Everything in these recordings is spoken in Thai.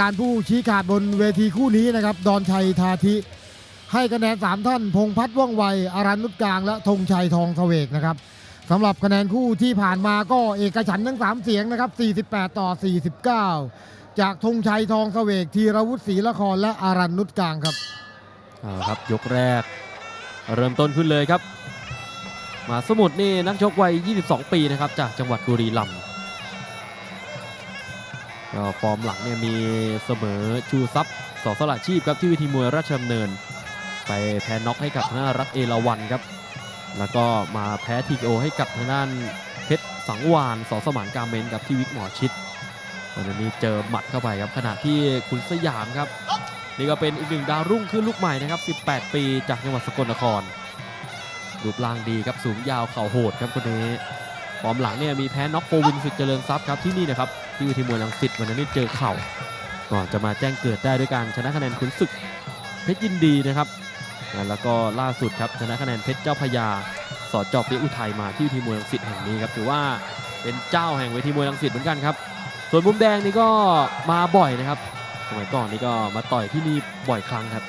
การผู้ชี้ขาดบนเวทีคู่นี้นะครับ ดอนชัยทาธิ ให้คะแนน 3 ท่าน พงพัฒน์ว่องไวอารันนุชกลาง และธงชัยทองเสวกนะครับสำหรับคะแนนคู่ที่ผ่านมาก็เอกฉันท์ทั้ง 3 เสียงนะครับ 48 ต่อ 49 จากธงชัยทองเสวกธีรวุฒิศรีละครและอารันนุชกลางครับเอาครับยกแรก เริ่มต้นขึ้นเลยครับมาสมุทรนี่นักชกวัย 22 ปีนะครับจากจังหวัดบุรีรัมย์ ก็ฟอร์มหลังเนี่ยมีเสมอชูซับสอสละชีพครับที่วิธีมวยราชดำเนิน ไปแพ้น็อกให้กับทางด้านรักเอราวันครับ แล้วก็มาแพ้ทีโอให้กับทางด้านเพชรสังวานสอสมานกาเมนกับที่วิกหมอชิดวันนี้เจอหมัดเข้าไปครับขณะที่คุณสยามครับ นี่ก็เป็นอีกหนึ่งดาวรุ่งขึ้นลูกใหม่นะครับ 18 ปีจากจังหวัดสกลนครรูปร่างดีครับสูงยาวเข่าโหดครับคนนี้ ฟอร์มหลังเนี่ยมีแพ้น็อกโฟวินสุดเจริญทรัพย์ครับที่นี่นะครับที่วิธีมวยลังสิตวันนั้นเจอเข่าก่อนจะมาแจ้งเกิดได้ด้วยการชนะคะแนนขุนศึกเพชรยินดีนะครับแล้วก็ล่าสุดครับชนะคะแนนเพชรเจ้าพยาสอดจอบเปียอุทัยมาที่วิธีมวยลังสิตแห่งนี้ครับถือว่าเป็นเจ้าแห่งเวทีมวยลังสิตเหมือนกันครับส่วนมุมแดงนี่ก็มาบ่อยนะครับสมัยก่อนนี่ก็มาต่อยที่นี่บ่อยครั้งครับ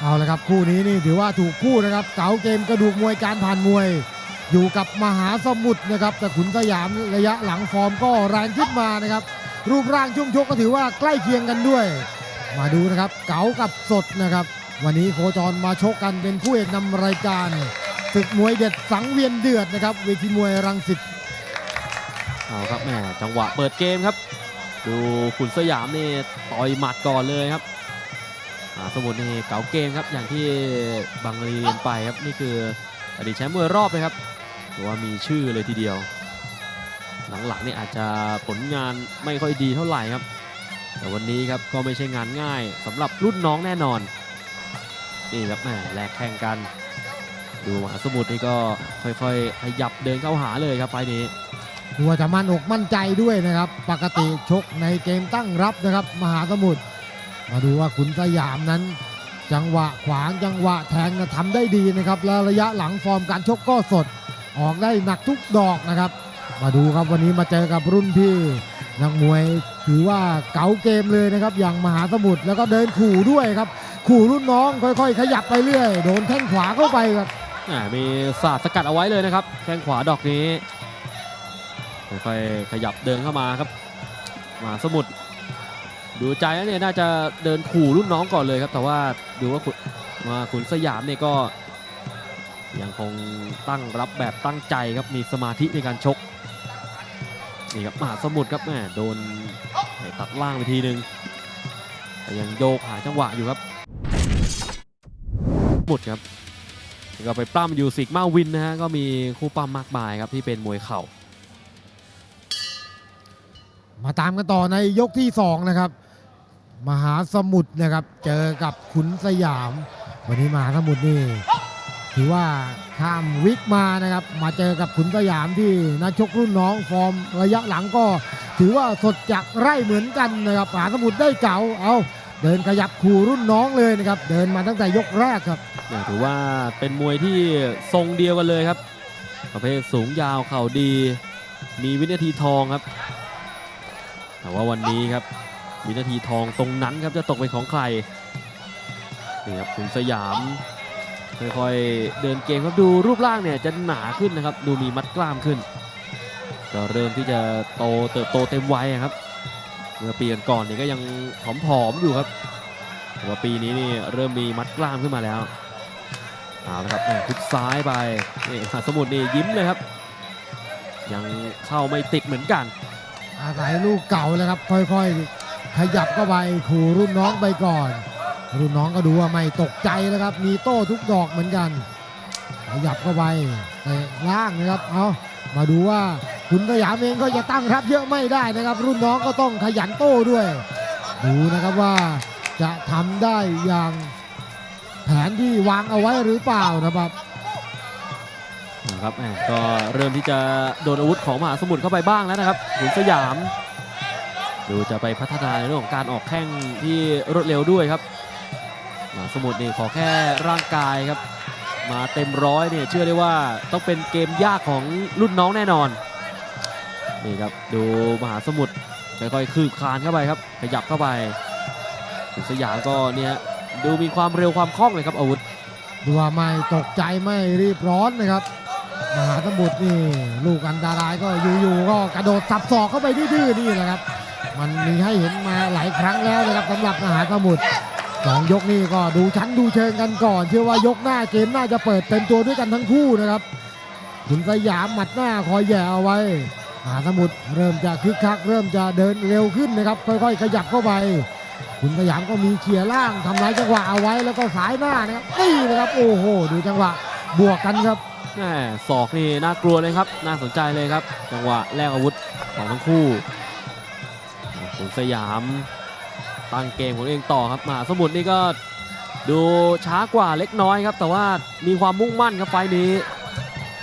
เอาละครับคู่นี้นี่ถือว่าถูกคู่นะครับเก๋าเกมกระดูกมวยการผ่านมวย อยู่กับมหาสมุทรนะครับแต่ขุนสยามระยะหลังฟอร์มก็แรงขึ้นมานะครับ รูปร่างช่วงชกก็ถือว่าใกล้เคียงกันด้วย มาดูนะครับเก๋ากับสดนะครับ วันนี้โคจรมาชกกันเป็นคู่เอกนำรายการศึกมวยเด็ดสังเวียนเดือดนะครับเวทีมวยรังสิตเอาครับแหมจังหวะเปิดเกมครับ ดูขุนสยามนี่ต่อยหมัดก่อนเลยครับอ่าสมุทรนี่เก๋าเกมครับอย่างที่บางรีเรียนไปครับนี่คืออดีตแชมป์มวยรอบเลยครับ ถือว่ามีชื่อเลยทีเดียว หลังๆนี่อาจจะผลงานไม่ค่อยดีเท่าไหร่ครับ แต่วันนี้ครับก็ไม่ใช่งานง่ายสำหรับรุ่นน้องแน่นอน นี่ครับแหมแลกแข่งกัน ดูมหาสมุทรนี่ก็ค่อยๆขยับเดินเข้าหาเลยครับไฟนี้ดูว่าจะมั่นอกมั่นใจด้วยนะครับ ปกติชกในเกมตั้งรับนะครับ มหาสมุทรมาดูว่าขุนสยามนั้น จังหวะขวางจังหวะแทงนะทำได้ดีนะครับ แล้วระยะหลังฟอร์มการชกก็สด ออกได้หนักทุกดอกนะครับ มาดูครับวันนี้มาเจอกับรุ่นพี่นักมวยถือว่าเก๋าเกมเลยนะครับ อย่างมหาสมุทรแล้วก็เดินขู่ด้วยครับ ขู่รุ่นน้องค่อยๆ ขยับไปเรื่อย โดนแข้งขวาเข้าไปครับมีศาสตร์สกัดเอาไว้เลยนะครับแข้งขวาดอกนี้ค่อยๆขยับเดินเข้ามาครับมหาสมุทรดูใจแล้วเนี่ยน่าจะเดินขู่รุ่นน้องก่อนเลยครับ แต่ว่าดูว่าขุนมาขุนสยามเนี่ยก็ ยังคงตั้งรับแบบตั้งใจครับมีสมาธิในการชกนี่ครับมหาสมุทรครับแม่โดนตัดล่างไปทีนึงแต่ยังโยกหาจังหวะอยู่ครับหมดครับก็ไปปล้ำอยู่สิกมาวินนะฮะก็มีคู่ปั้มมากมายครับที่เป็นมวยเข่า มาตามกันต่อในยกที่ 2 นะครับ มหาสมุทรนะครับ เจอกับขุนสยาม วันนี้มหาสมุทรนี่ ถือว่าข้ามวิกมานะครับ มาเจอกับขุนสยามที่นักชกรุ่นน้องฟอร์มระยะหลังก็ ถือว่าสดจากไร่เหมือนกันนะครับหาสมุทรได้เก่าเอาเดินขยับขู่รุ่นน้องเลยนะครับ เดินมาตั้งแต่ยกแรกครับเนี่ยถือว่าเป็นมวยที่ทรงเดียวกันเลยครับ ประเภทสูงยาวเข่าดี มีวินาทีทองครับ แต่ว่าวันนี้ครับ วินาทีทองตรงนั้นครับจะตกเป็นของใครนี่ครับขุนสยาม ค่อยๆเดินเกมครับดูรูปร่างเนี่ยจะหนาขึ้นนะครับ ดูมีมัดกล้ามขึ้น ก็เริ่มที่จะโตเติบโตเต็มวัยครับ เมื่อปีก่อนเนี่ยก็ยังผอมๆอยู่ครับแต่ว่าปีนี้นี่เริ่มมีมัดกล้ามขึ้นมาแล้วเอาละครับทุกซ้ายไปนี่หาสมุทรนี่ยิ้มเลยครับ ยังเข้าไม่ติดเหมือนกัน อาศัยลูกเก่าแล้วครับ ค่อยๆ ขยับเข้าไปขู่รุ่นน้องไปก่อน รุ่นน้องก็ดูว่าไม่ตกใจแล้วครับ มีโต้ทุกดอกเหมือนกันขยับเข้าไปเตะล่างนะครับ เอามาดูว่าคุณสยามเองก็จะตั้งรับเยอะไม่ได้นะครับ รุ่นน้องก็ต้องขยันโต้ด้วย ดูนะครับว่าจะทำได้อย่างแผนที่วางเอาไว้หรือเปล่านะครับนะครับแหม่ก็เริ่มที่จะโดนอาวุธของมหาสมุทรเข้าไปบ้างแล้วนะครับขุนสยาม ดูจะไปพัฒนาในเรื่องของการออกแข้งที่รวดเร็วด้วยครับ มหาสมุทรนี่ขอแค่ร่างกายครับ มาเต็มร้อยเนี่ยเชื่อได้ว่าต้องเป็นเกมยากของรุ่นน้องแน่นอนนี่ครับดูมหาสมุทรค่อยๆคืบคานเข้าไปครับ ขยับเข้าไปขุสยามก็เนี่ยดูมีความเร็วความคล่องเลยครับอาวุธดูว่าไม่ตกใจไม่รีบร้อนนะครับมหาสมุทรนี่ลูกอันตรายก็อยู่ๆก็กระโดดสับศอกเข้าไปดื้อๆนี่แหละครับ มันมีให้เห็นมาหลายครั้งแล้วนะครับสำหรับมหาสมุทร สองยกนี่ก็ดูชั้นดูเชิงกันก่อน เชื่อว่ายกหน้าเกมน่าจะเปิดเต็มตัวด้วยกันทั้งคู่นะครับขุนสยามหมัดหน้าคอยแย่เอาไว้หาสมุทรเริ่มจะคึกคัก เริ่มจะเดินเร็วขึ้นนะครับ ค่อยๆ ขยับเข้าไปขุนสยามก็มีเขี่ยล่างทำลายจังหวะเอาไว้แล้วก็สายหน้านะครับนี่นะครับ โอ้โห ดูจังหวะบวกกันครับแหมศอกนี่น่ากลัวเลยครับ น่าสนใจเลยครับ จังหวะแลกอาวุธของทั้งคู่ขุนสยาม ตั้งเกมของตัวเองต่อครับมหาสมุทรนี่ก็ดูช้ากว่าเล็กน้อยครับ แต่ว่ามีความมุ่งมั่นครับไฟล์นี้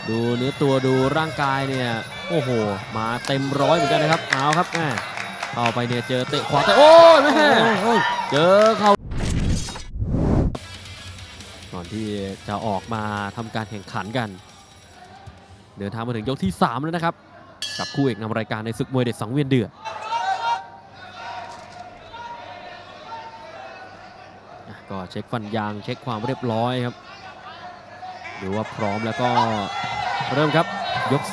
ดูเนื้อตัวดูร่างกายเนี่ยโอ้โห มาเต็มร้อยเหมือนกันนะครับเอาครับแม่เข้าไปเนี่ยเจอเตะขวาแต่โอ้ยแม่เจอเขาก่อนที่จะออกมาทำการแข่งขันกัน เดินทางมาถึงยกที่ 3 แล้วนะครับ กับคู่เอกนำรายการในศึกมวยเด็ดสังเวียนเดือดอะก็ เช็คฟันยางเช็คความเรียบร้อยครับดูว่าพร้อมแล้วก็เริ่มครับยก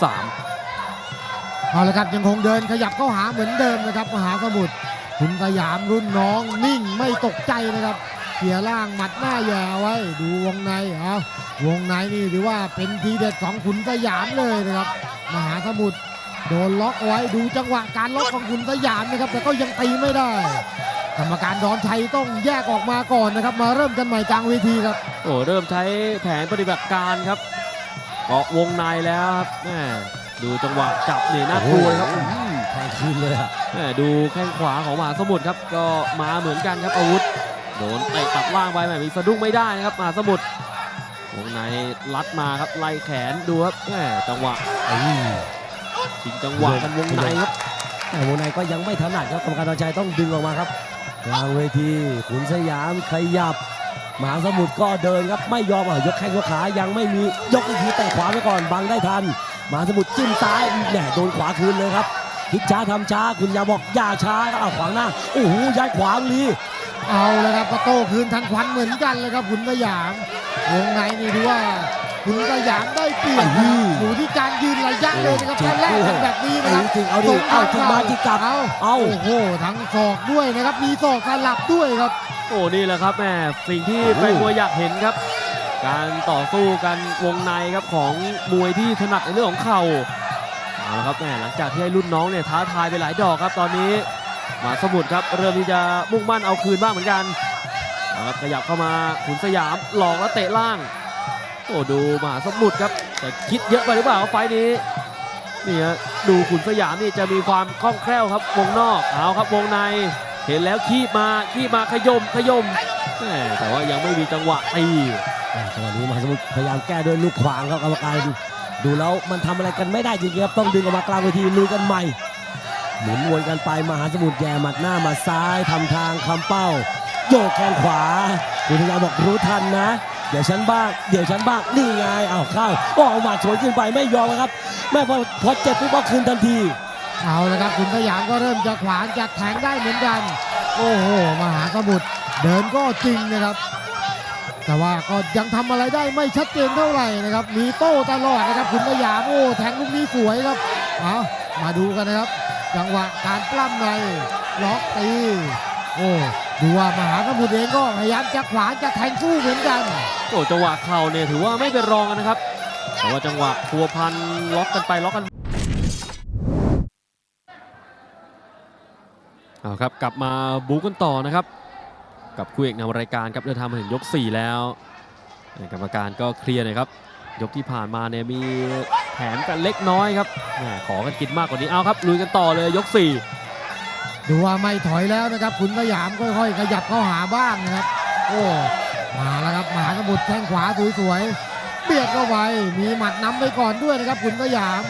3เอาละครับยังคงเดินขยับเข้าหาเหมือนเดิมนะครับมหาสมุทรคุณสยามรุ่นน้องนิ่งไม่ตกใจนะครับเขี่ยล่างหมัดหน้าแย่ไว้ดูวงในเอาวงในนี่ถือว่าเป็นทีเด็ดของขุนสยามเลยนะครับ มหาสมุทรโดนล็อกไว้ดูจังหวะการล็อกของขุนสยามนะครับ แต่ก็ยังตีไม่ได้ กรรมการดอนชัยต้องแยกออกมาก่อนนะครับ มาเริ่มกันใหม่กลางเวทีครับ โอ้เริ่มใช้แผนปฏิบัติการครับเกาะวงในแล้วครับแม่ดูจังหวะจับนี่น่ากลัวเลยครับโอ้โหอืมแทงคืนเลยอะแม่ดูแข้งขวาของมหาสมุทรครับ ก็มาเหมือนกันครับอาวุธโดนเตะตัดล่างไปแม่มีสะดุ้งไม่ได้นะครับมหาสมุทรวงในลัดมาครับไล่แขนดูครับแม่จังหวะอืมชิงจังหวะกันวงในครับแต่วงในก็ยังไม่ถนัดครับกรรมการตอนชัยต้องดึงออกมาครับ กลางเวทีขุนสยามขยับหมาสมุทรก็เดินครับไม่ยอมอะยกแข้งยกขายังไม่มียกอีกทีแต่ขวาไว้ก่อนบังได้ทันหมาสมุทรจิ้มซ้ายแหมโดนขวาคืนเลยครับคิดช้าทำช้าคุณยาบอกอย่าช้าครับเอาขวางหน้าโอ้โหยัดขวางลีเอาเลยครับก็โต้คืนทันควันเหมือนกันเลยครับขุนสยามวงในนี่ดูว่า ขุนสยามได้เปรียบนะครับอยู่ที่การยืนระยะเลยนะครับถ้าแลกกันแบบนี้นะครับจริงเอาดิเอาจิกมาจิกกลับเอาเอาโอ้โหทั้งศอกด้วยนะครับมีศอกสลับด้วยครับ โอ้นี่แหละครับแม่สิ่งที่โอ้โหแฟนมวยอยากเห็นครับ การต่อสู้กันวงในครับของมวยที่ถนัดในเรื่องของเข่าเอาละครับแม่หลังจากที่ให้รุ่นน้องเนี่ยท้าทายไปหลายดอกครับตอนนี้มหาสมุทรครับเริ่มที่จะมุ่งมั่นเอาคืนบ้างเหมือนกันเอาครับขยับเข้ามาขุนสยามหลอกแล้วเตะล่าง โอ้ดูมหาสมุทรครับแต่คิดเยอะไปหรือเปล่าไฟนี้นี่ฮะดูขุนสยามนี่จะมีความคล่องแคล่วครับวงนอกเอาครับวงใน เห็นแล้วคีบมาคีบมาขยมขยมแต่ว่ายังไม่มีจังหวะตีจังหวะนี้มหาสมุทรพยายามแก้ด้วยลูกขวางครับกรรมการดูแล้วมันทำอะไรกันไม่ได้จริงๆครับต้องดึงออกมากลางเวทีลุยกันใหม่หมุนวนกันไปมหาสมุทรแย่หมัดหน้ามาซ้ายทำทางคำเป้า โยกแข้งขวาคุณพยายามบอกรู้ทันนะ เดี๋ยวฉันบ้าง เดี๋ยวฉันบ้าง นี่ไงเอาเข้าโอ้เอาหมัดสวนขึ้นไปไม่ยอมครับ แม่พอพอเจ็บปุ๊บก็คืนทันที เอาละครับขุนสยามก็เริ่มจะขวางจะแทงได้เหมือนกัน โอ้โหมหาสมุทรเดินก็จริงนะครับ แต่ว่าก็ยังทำอะไรได้ไม่ชัดเจนเท่าไหร่นะครับ มีโต้ตลอดนะครับขุนสยามโอ้แทงลูกนี้สวยครับเอามาดูกันนะครับ จังหวะการปล้ำในล็อกตีโอ้ ดูว่ามหาสมุทรเองก็พยายามจะขวางจะแทงสู้เหมือนกัน โอ้จังหวะเข่าเนี่ยถือว่าไม่เป็นรองกันนะครับ แต่ว่าจังหวะพัวพันล็อกกันไปล็อกกันเอาครับกลับมาบู๊กันต่อนะครับ กับคู่เอกนำรายการครับเดินทางมาถึงยก 4 แล้วกรรมการก็เคลียร์นะครับ ยกที่ผ่านมาเนี่ยมีแถมกันเล็กน้อยครับขอกันกินมากกว่านี้เอาครับลุยกันต่อเลยยก 4 ดูว่าไม่ถอยแล้วนะครับขุนสยามค่อยๆ ขยับเข้าหาบ้างนะครับ โอ้มาแล้วครับหมหาสมุทรแข้งขวาสวยๆเบียดเข้าไปมีหมัดนำไปก่อนด้วยนะครับขุนสยาม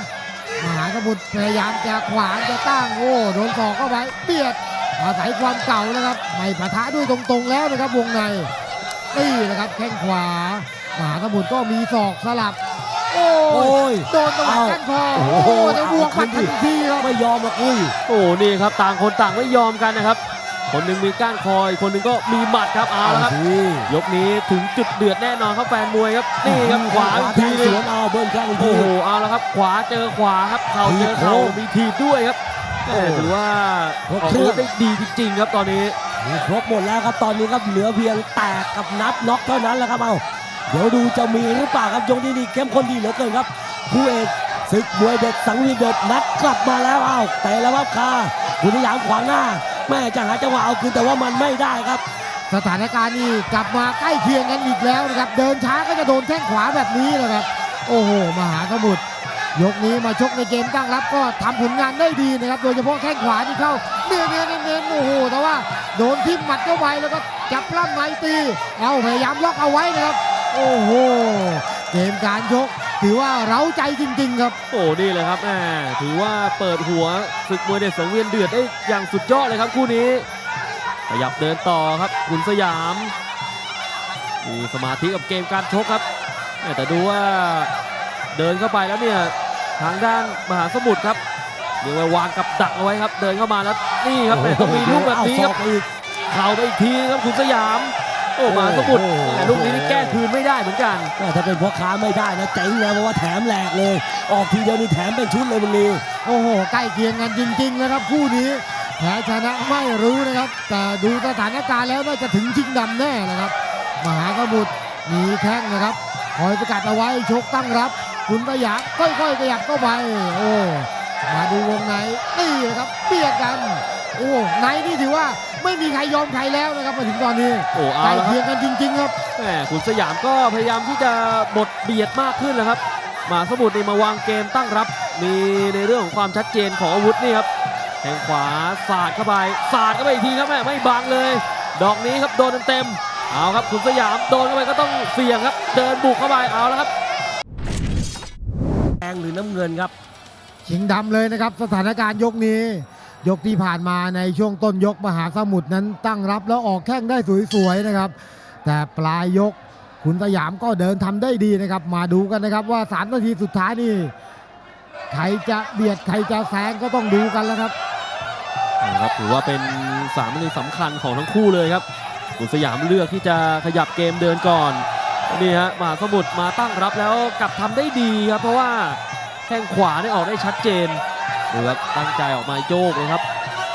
มหาสมุทรพยายามจะขวางจะตั้งโอ้โดนศอกเข้าไปเบียดอาศัยความเก่านะครับไม่ปะทะด้วยตรงๆแล้วนะครับวงในนี่นะครับแข้งขวามหาสมุทรก็มีศอกสลับ โอ้โอ้ยยโดนตะวัดก้านคอโอ้โอ้โหโหจะบวกหมัดทันทีครับไม่ยอมอะกุ้ยโอ้นี่ครับต่างคนต่างไม่ยอมกันนะครับ คนหนึ่งมีก้านคอยคนหนึ่งก็มีหมัดครับเอาละครับสิยกนี้ถึงจุดเดือดแน่นอนครับแฟนมวยครับนี่ครับขวาอีกแททีงหนึสงวนเอาเบิ้ลแข้งอีกทีโอ้โหเอาละครับ ขวาเจอขวาครับเข่าเจอเข่าโอ้โหมีทีบด้วยครับแหม่ถือว่าครบออกเครื่อาองวุธได้ดีจริงๆครับตอนนี้มีครบหมดแล้วครับตอนนี้ครับเหลือเพียงแตกกับนับน็อกเท่านั้นแหละครับเอา เดี๋ยวดูจะมีหรือเปล่าครับยงนี้นี่เข้มข้นดีเหลือเกินครับคู่เอกศึกมวยเด็ดสังเวียนเด็ดนัดกลับมาแล้วเอาแต่แล้วครับคาคุณสยามขวางหน้าแม่จะหาจังหวะเอาคืนแต่ว่ามันไม่ได้ครับ สถานการณ์นี่กลับมาใกล้เคียงกันอีกแล้วนะครับ เดินช้าก็จะโดนแข้งขวาแบบนี้แหละครับ โอ้โหมหาสมุทรยกนี้มาชกในเกมตั้งรับก็ทำผลงานได้ดีนะครับ โดยเฉพาะแข้งขวาที่เข้าเนื้อเนื้อเน้นเน้นๆโอ้โหแต่ว่าโดนทิ่มหมัดเข้าไปแล้วก็จับล่ำในตี เอาพยายามล็อกเอาไว้นะครับ โอ้โหเกมการชกถือว่าเร้าใจจริง ๆ ครับ โอ้นี่เลยครับแหมถือว่าเปิดหัวศึกมวยเด็ดสังเวียนเดือดได้อย่างสุดยอดเลยครับคู่นี้ ขยับเดินต่อครับขุนสยามมีสมาธิกับเกมการชกครับแหม่แต่ดูว่าเดินเข้าไปแล้วเนี่ยทางด้านมหาสมุทรครับเรียกว่าวางกับดักเอาไว้ครับ เดินเข้ามาแล้วนี่ครับแหม่ต้องมีลูกแบบนี้ครับเอาศอกไปอีกเข่าไปอีกทีครับขุนสยาม โอ้มหาสมุทรโอ้โหแหม่ลูกนี้นี่แก้คืนไม่ได้เหมือนกันแม่ถ้าเป็นพ่อค้าไม่ได้นะเจ๋งนะเพราะว่าแถมแหลกเลย ออกทีเดียวนี่แถมเป็นชุดเลยมึงนี่โอ้โหใกล้เคียงกันจริงๆนะครับคู่นี้แพ้ชนะไม่รู้นะครับ แต่ดูสถานการณ์แล้วน่าจะถึงชิงดำแน่นะครับ มหาสมุทรมีแข้งนะครับคอยสกัดเอาไว้ชกตั้งรับคุณสยามค่อยๆขยับเข้าไปโอ้มาดูวงในนี่นะครับเบียดกัน โอ้ในนี่ถือว่า ไม่มีใครยอมใครแล้วนะครับมาถึงตอนนี้โอ้เอาใกล้แล้วครับเคียงกันจริง ๆ ครับ แหมขุนสยามก็พยายามที่จะบดเบียดมากขึ้นแล้วครับมหาสมุทรนี่มาวางเกมตั้งรับ มีในเรื่องของความชัดเจนของอาวุธนี่ครับแทงขวาสาดเข้าไปสาดเข้าไปอีกทีครับแม่ไม่บังเลย ดอกนี้ครับโดนเต็มๆเอาครับขุนสยามโดนเข้าไปก็ต้องเสี่ยงครับ เดินบุกเข้าไปเอาแล้วครับ แดงหรือน้ำเงินครับ ชิงดำเลยนะครับ สถานการณ์ยกนี้ ยกที่ผ่านมาในช่วงต้นยกมหาสมุทรนั้นตั้งรับแล้วออกแข้งได้สวยๆนะครับ แต่ปลายยกคุณสยามก็เดินทำได้ดีนะครับ มาดูกันนะครับว่า3นาทีสุดท้ายนี่ใครจะเบียดใครจะแซงก็ต้องดูกันแล้วครับนะครับถือว่าเป็นสามนาทีสำคัญของทั้งคู่เลยครับขุนสยามเลือกที่จะขยับเกมเดินก่อนนี่ฮะมหาสมุทรมาตั้งรับแล้วกลับทำได้ดีครับเพราะว่าแข้งขวาได้ออกได้ชัดเจน ดูครับตั้งใจออกมาโยกเลยครับ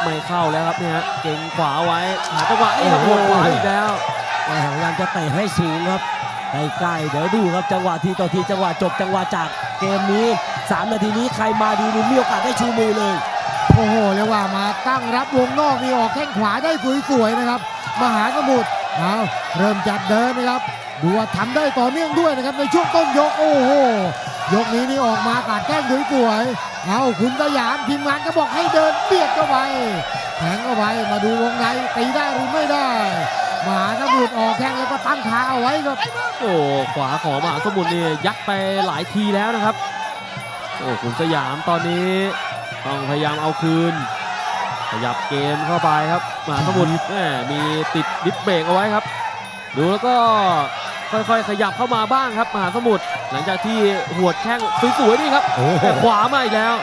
ไม่เข้าแล้วครับเนี่ยฮะเก่งขวาไว้หาจังหวะนี่ครับโอ้หัโหวขวาอีกแล้วแม่พยายามจะเตะให้สูงครับใกล้ๆเดี๋ยวดูครับจังหวะทีต่อทีจังหวะจบจังหวะจากเกมนี้ 3 นาทีนี้ใครมาดีนี่มีโอกาสได้ชูมือเลย โอ้โหเรียกว่ามาตั้งรับวงนอกนี่ออกแข้งขวาได้สวยๆนะครับ มหาสมุทรเอาเริ่มจัดเดินนะครับ ดูว่าทำได้ต่อเนื่องด้วยนะครับในช่วงต้นยก โอ้โห ยกนี้นี่ออกมากาดแข้งสวยๆ เอาคุณสยามทีมงานก็บอกให้เดินเบียดเข้าไปแทงเข้าไปมาดูวงในตีได้หรือไม่ได้มหาสมุทรออกแข้งแล้วก็ตั้งขาเอาไว้ครับโอ้ขวาของมหาสมุทรนี่ยัดไปหลายทีแล้วนะครับโอ้ขุนสยามตอนนี้ต้องพยายามเอาคืน ขยับเกมเข้าไปครับมหาสมุทรแหมมีติดดิสเบรกเอาไว้ครับ ดูแล้วก็ ค่อยๆ ขยับเข้ามาบ้างครับมหาสมุทรหลังจากที่หวดแข้งสวยๆนี่ครับโอ้โหแต่ขวามาอีกแล้ว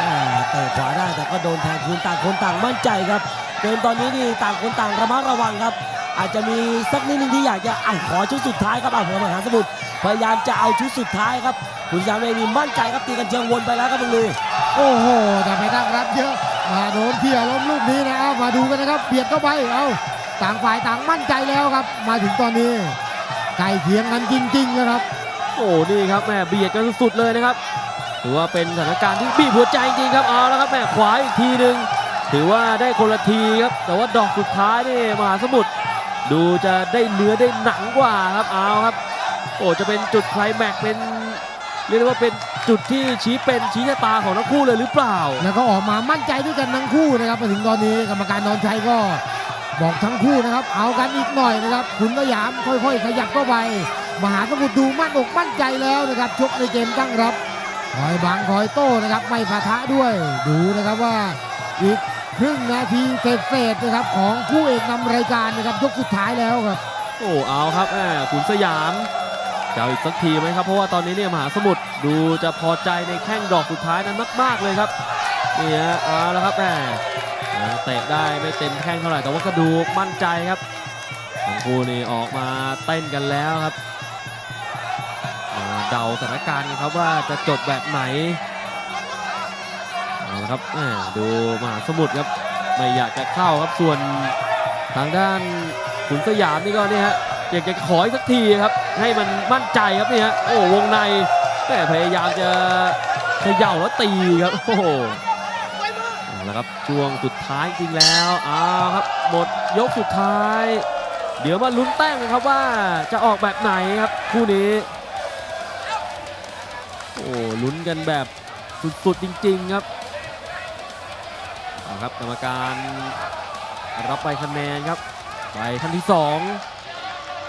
อ่าเตะขวาได้แต่ก็โดนแทงคืนต่างคนต่างมั่นใจครับเกมตอนนี้นี่ต่างคนต่างระมัดระวังครับ อาจจะมีสักนิดนึงที่อยากจะอะขอชุดสุดท้ายครับอะผมมหาสมุทรพยายามจะเอาชุดสุดท้ายครับคุณยามเองนี่มั่นใจครับตีกันเชียงวนไปแล้วครับมึงลีโอ้โหแต่ไม่ตั้งรับเยอะมาโดนเที่ยล้มลูกนี้นะเอามาดูกันนะครับเบียดเข้าไปเอาต่างฝ่ายต่างมั่นใจแล้วครับ มาถึงตอนนี้ ใกล้เคียงกันจริงๆนะครับ โอ้นี่ครับแม่เบียดกันสุดๆเลยนะครับ ถือว่าเป็นสถานการณ์ที่บีบหัวใจจริงๆครับเอาแล้วครับแม่ขวาอีกทีหนึ่งถือว่าได้คนละทีครับ แต่ว่าดอกสุดท้ายนี่มหาสมุทรดูจะได้เนื้อได้หนังกว่าครับเอาครับ โอ้จะเป็นจุดไคลแม็กซ์เป็นเรียกได้ว่าเป็นจุดที่ชี้เป็นชี้ชะตาของทั้งคู่เลยหรือเปล่า แล้วก็ออกมามั่นใจด้วยกันทั้งคู่นะครับมาถึงตอนนี้กรรมการนอนชัยก็ บอกทั้งคู่นะครับ เอากันอีกหน่อยนะครับขุนสยามค่อยๆ ขยับเข้าไปมหาสมุทรดูมั่นอกมั่นใจแล้วนะครับชกในเกมตั้งรับคอยบังคอยโต้นะครับไม่ปะทะด้วยดูนะครับว่าอีกครึ่งนาทีเศษๆนะครับของคู่เอกนำรายการนะครับยกสุดท้ายแล้วครับ โอ้เอาครับแม่ขุนสยาม จะเอาอีกสักทีไหมครับเพราะว่าตอนนี้เนี่ยมหาสมุทรดูจะพอใจในแข้งดอกสุดท้ายนั้นมากๆเลยครับนี่ฮะเอาละครับแหมเตะได้ไม่เต็มแข้งเท่าไหร่แต่ว่ากระดูกมั่นใจครับทั้งคู่นี่ออกมาเต้นกันแล้วครับเดาสถานการณ์กันครับว่าจะจบแบบไหนเอาละครับแหมดูมหาสมุทรครับไม่อยากจะเข้าครับส่วนทางด้านขุนสยามนี่ก็เนี่ยฮะ อยากจะขออีกสักทีครับ ให้มันมั่นใจครับนี่ฮะโอ้วงในแม่พยายามจะเขย่าแล้วตีครับโอ้โหเอาละครับช่วงสุดท้ายจริงแล้วเอาครับหมดยกสุดท้าย เดี๋ยวมาลุ้นแต้มกันครับว่าจะออกแบบไหนครับคู่นี้โอ้ลุ้นกันแบบสุดๆจริง ๆครับเอาครับกรรมการรับไปคะแนนครับ ไปท่านที่สอง